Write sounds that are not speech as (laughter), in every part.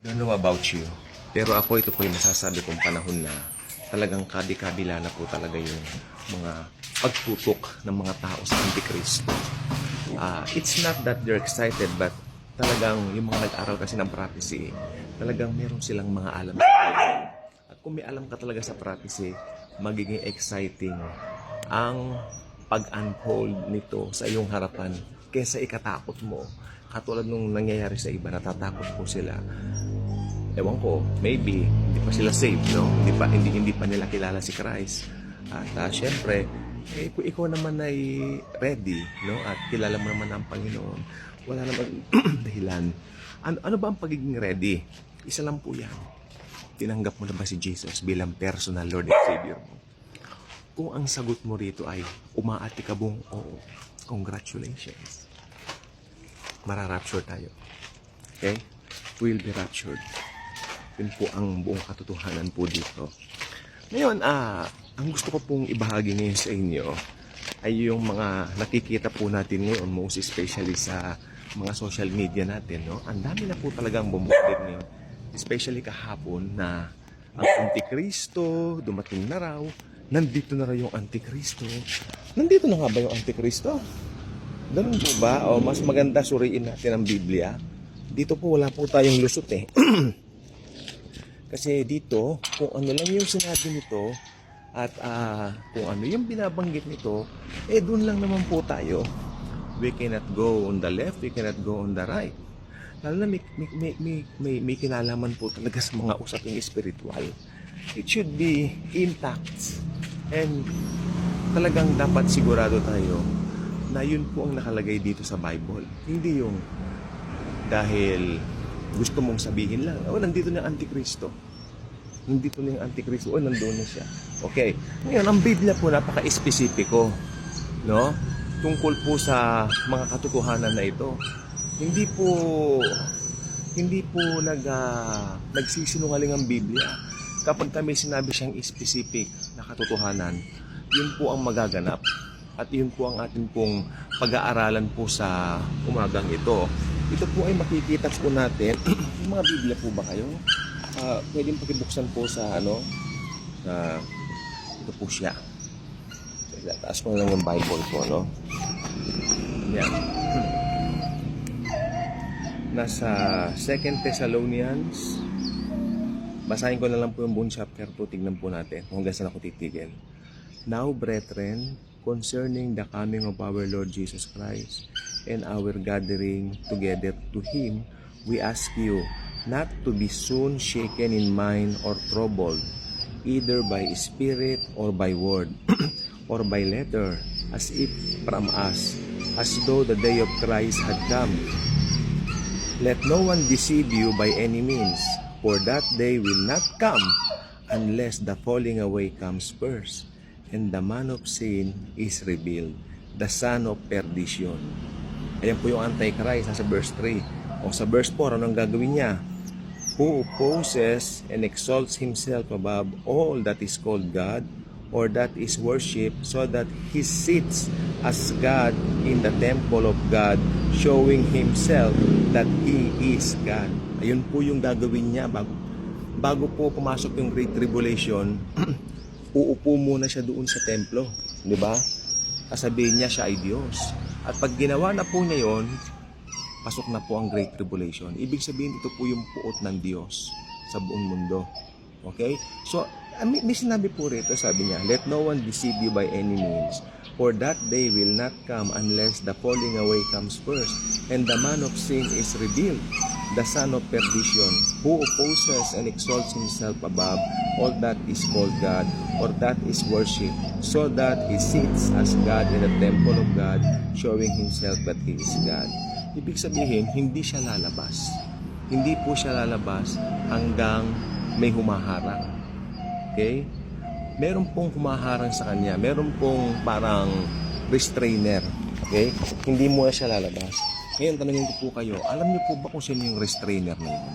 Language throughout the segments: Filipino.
Don't know about you. Pero ako ito po yung masasabi kong panahon na talagang kabi-kabila na po talaga yung mga pagtutok ng mga tao sa Antikristo. Ah, it's not that they're excited but talagang yung mga nag-aral kasi ng prophecy, talagang meron silang mga alam. At kung may alam ka talaga sa prophecy, magiging exciting ang pag-unfold nito sa iyong harapan kesa ikatakot mo. Katulad nung nangyayari sa iba, natatakot po sila ewan ko, maybe hindi pa sila saved, no? Hindi pa hindi hindi pa nila kilala si Christ. At uh, syempre, eh, kung ikaw naman ay ready, no? At kilala mo naman ang Panginoon, wala naman (clears throat) dahilan. Ano, ano ba ang pagiging ready? Isa lang po yan. Tinanggap mo na ba si Jesus bilang personal Lord and Savior mo? Kung ang sagot mo rito ay umaati ka bong oo, congratulations. Mararapture tayo. Okay? We'll be raptured. Yun po ang buong katotohanan po dito. Ngayon, ah, ang gusto ko pong ibahagi ngayon sa inyo ay yung mga nakikita po natin ngayon, most especially sa mga social media natin, no? Ang dami na po talagang bumukid ngayon, especially kahapon na ang Antikristo, dumating na raw, nandito na raw yung Antikristo. Nandito na nga ba yung Antikristo? Ganun po ba? O mas maganda suriin natin ang Biblia? Dito po wala po tayong lusot eh. (clears throat) Kasi dito, kung ano lang yung sinabi nito at ah, kung ano yung binabanggit nito, eh doon lang naman po tayo. We cannot go on the left, we cannot go on the right. Lalo na may, may, may, may, may, may kinalaman po talaga sa mga usaping spiritual. It should be intact. And talagang dapat sigurado tayo na yun po ang nakalagay dito sa Bible. Hindi yung dahil gusto mong sabihin lang, oh, nandito na ang Antikristo. Nandito na yung Antikristo, oh, nandoon na siya. Okay. Ngayon, ang Biblia po napaka-espesipiko. No? Tungkol po sa mga katotohanan na ito. Hindi po hindi po nag, ah, nagsisinungaling ang Biblia. Kapag kami sinabi siyang specific na katotohanan, yun po ang magaganap. At yun po ang ating pong pag-aaralan po sa umagang ito. Ito po ay makikita po natin. (clears throat) Yung mga Biblia po ba kayo? Ah, pwedeng pakibuksan po sa ano? Sa ito po siya. Taas na lang yung Bible po, no? Yan. (clears throat) Nasa 2 Thessalonians. Basahin ko na lang po yung buong chapter 2. Tignan po natin kung hanggang saan ako titigil. Now, brethren, concerning the coming of our Lord Jesus Christ and our gathering together to Him, we ask you not to be soon shaken in mind or troubled, either by spirit or by word, (clears throat) or by letter, as if from us, as though the day of Christ had come. Let no one deceive you by any means, for that day will not come unless the falling away comes first, and the man of sin is revealed, the son of perdition. Ayan po yung Antichrist, nasa verse 3. O sa verse 4, anong gagawin niya? Who opposes and exalts himself above all that is called God, or that is worship, so that he sits as God in the temple of God, showing himself that he is God. Ayun po yung gagawin niya bago, bago po pumasok yung Great Tribulation, (clears throat) uupo muna siya doon sa templo. Di ba? Kasabihin niya siya ay Diyos. At pag ginawa na po niya yon, pasok na po ang Great Tribulation. Ibig sabihin, ito po yung puot ng Diyos sa buong mundo. Okay? So, ah, may, may sinabi po rito, sabi niya, Let no one deceive you by any means, for that day will not come unless the falling away comes first, and the man of sin is revealed, the son of perdition, who opposes and exalts himself above all that is called God, or that is worship, so that he sits as God in the temple of God, showing himself that he is God. Ibig sabihin, hindi siya lalabas. Hindi po siya lalabas hanggang may humaharang. Okay? Meron pong humaharang sa kanya. Meron pong parang restrainer. Okay? Hindi mo siya lalabas. Ngayon, tanongin ko po kayo, alam niyo po ba kung sino yung restrainer na yun?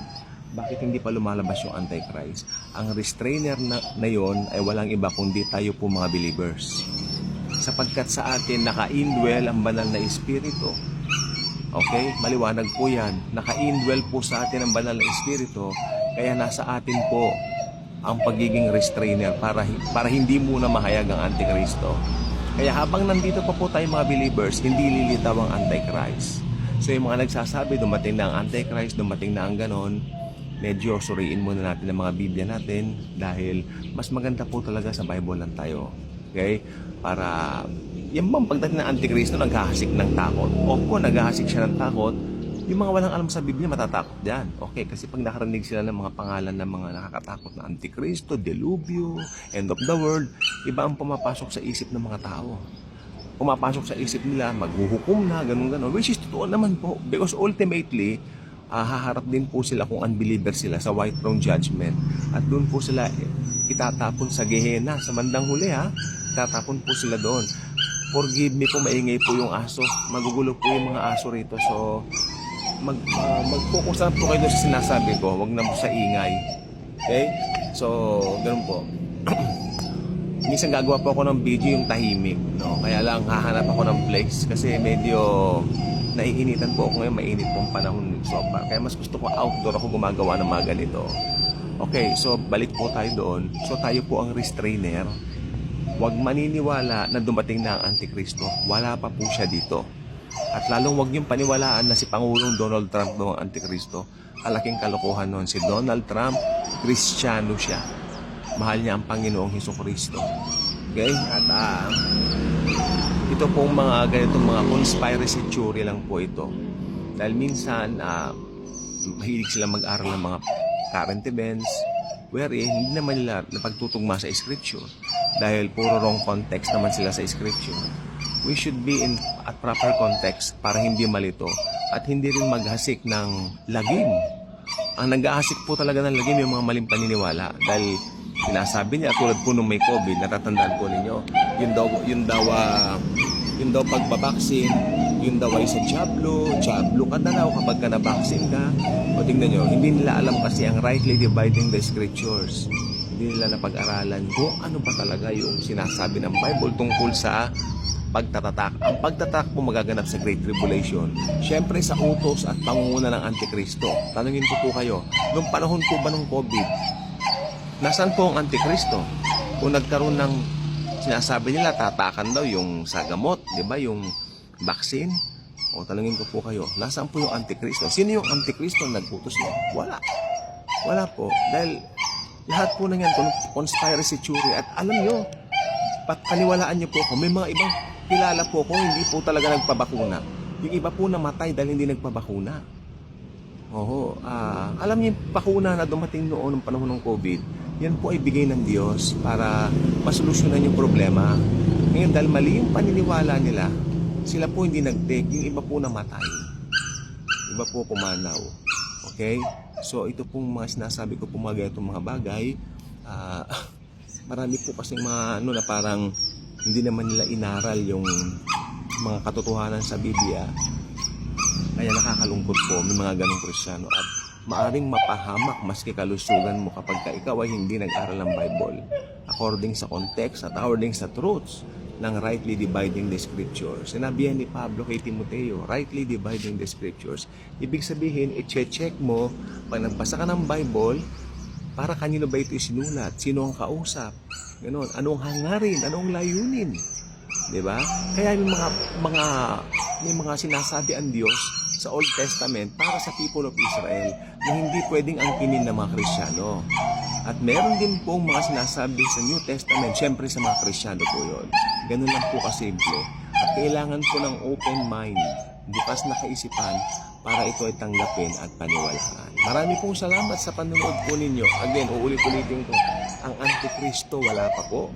Bakit hindi pa lumalabas yung Antichrist? Ang restrainer na, na yun ay walang iba kundi tayo po mga believers. Sapagkat sa atin naka-indwell ang banal na espiritu. Okay? Maliwanag po yan. Naka-indwell po sa atin ang banal na espiritu, kaya nasa atin po ang pagiging restrainer para para hindi muna mahayag ang Antikristo. Kaya habang nandito pa po tayo mga believers, hindi lilitaw ang Antichrist. So yung mga nagsasabi, dumating na ang Antichrist, dumating na ang ganon, medyo suriin muna natin ang mga Biblia natin dahil mas maganda po talaga sa Bible lang tayo. Okay? Para yung bang pagdating ng Antikristo, naghahasik ng takot. Opo, naghahasik siya ng takot. Yung mga walang alam sa Biblia, matatakot yan. Okay, kasi pag nakarinig sila ng mga pangalan ng mga nakakatakot na Antikristo, Delubyo, End of the World, iba ang pumapasok sa isip ng mga tao. Pumapasok sa isip nila, maghuhukom na, ganun ganon Which is totoo naman po. Because ultimately, ah, haharap din po sila kung unbeliever sila sa white throne judgment. At doon po sila itatapon sa Gehenna. Sa mandang huli ha, itatapon po sila doon. Forgive me po, maingay po yung aso. Magugulo po yung mga aso rito. So, mag, uh, mag-focus lang po kayo sa sinasabi ko. Huwag na po sa ingay. Okay? So, ganun po. (clears throat) Minsan gagawa po ako ng video yung tahimik. No? Kaya lang hahanap ako ng place kasi medyo naiinitan po ako ngayon. Mainit pong panahon ng sopa. Kaya mas gusto ko outdoor ako gumagawa ng mga ganito. Okay, so balik po tayo doon. So tayo po ang restrainer. Huwag maniniwala na dumating na ang Antikristo. Wala pa po siya dito. At lalong huwag niyong paniwalaan na si Pangulong Donald Trump noong Antikristo. Kalaking kalokohan noon. Si Donald Trump, Kristiyano siya. Mahal niya ang Panginoong Heso Kristo. Okay? At ah, ito pong mga ganitong mga conspiracy theory lang po ito. Dahil minsan, ah, mahilig sila mag-aral ng mga current events wherein hindi naman nila napagtutugma sa scripture dahil puro wrong context naman sila sa scripture. We should be in at proper context para hindi malito at hindi rin maghasik ng lagim. Ang nag-aasik po talaga ng lagim yung mga maling paniniwala dahil sinasabi niya tulad po nung may COVID, natatandaan po ninyo, yun daw, yun daw, ah, yun daw pagbabaksin, yun daw ay sa Diablo, Diablo ka na daw kapag ka nabaksin ka. O tingnan nyo, hindi nila alam kasi ang rightly dividing the scriptures. Hindi nila napag-aralan kung ano ba talaga yung sinasabi ng Bible tungkol sa pagtatatak. Ang pagtatak po magaganap sa Great Tribulation. Siyempre sa utos at pangunguna ng Antikristo. Tanungin ko po kayo, nung panahon po ba ng COVID, nasaan po ang Antikristo? Kung nagkaroon ng sinasabi nila, tatakan daw yung sa gamot, di ba? Yung vaccine. O tanungin ko po kayo, nasaan po yung Antikristo? Sino yung Antikristo na nagputos niya? Wala. Wala po. Dahil lahat po na yan, conspiracy theory. At alam nyo, paniwalaan nyo po ako, may mga ibang kilala po ko, hindi po talaga nagpabakuna. Yung iba po namatay dahil hindi nagpabakuna. Oo, ah, alam niyo yung bakuna na dumating noon ng panahon ng COVID, yan po ay bigay ng Diyos para masolusyonan yung problema. Ngayon dahil mali yung paniniwala nila, sila po hindi nag-take, yung iba po namatay. Iba po pumanaw. Okay? So ito pong mga sinasabi ko po mga ganitong mga bagay, ah, (laughs) marami po kasing mga ano na parang hindi naman nila inaral yung mga katotohanan sa Biblia. Kaya nakakalungkot po may mga ganong kristyano at maaring mapahamak maski kalusugan mo kapag ka ikaw ay hindi nag-aral ng Bible according sa context at according sa truths ng rightly dividing the scriptures. Sinabi yan ni Pablo kay Timoteo, rightly dividing the scriptures. Ibig sabihin, i-check mo pag nagbasa ka ng Bible, para kanino ba ito isinulat? Sino ang kausap? Ganon. Anong hangarin? Anong layunin? 'Di ba? Kaya may mga mga may mga sinasabi ang Diyos sa Old Testament para sa people of Israel na hindi pwedeng angkinin ng mga Kristiyano. At meron din pong mga sinasabi sa New Testament, syempre sa mga Kristiyano po yun. Ganun lang po kasimple. At kailangan po ng open mind, bukas na kaisipan para ito ay tanggapin at paniwalaan. Marami pong salamat sa panonood po ninyo. Again, uulit-ulitin ko, ang Antikristo wala pa po.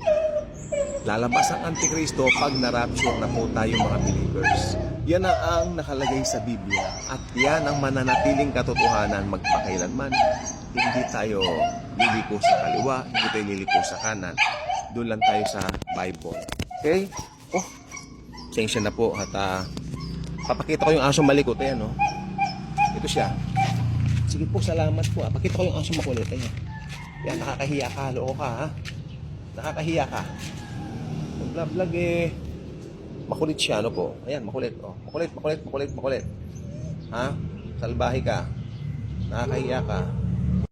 Lalabas ang Antikristo pag na-rapture na po tayo mga believers. Yan na ang nakalagay sa Biblia at yan ang mananatiling katotohanan magpakailanman. Hindi tayo liliko sa kaliwa, hindi tayo liliko sa kanan. Doon lang tayo sa Bible. Okay? Oh, sensya na po at ah, papakita ko yung asong malikot. Ayan, no? Ito siya. Sige po, salamat po. ah. Pakita ko yung asong makulit. Ayan. Yan, nakakahiya ka. Loko ka, ha? Nakakahiya ka. Mag-vlog eh. Makulit siya, ano po? Ayan, makulit. Oh, makulit, makulit, makulit, makulit. Ha? Salbahe ka. Nakakahiya ka.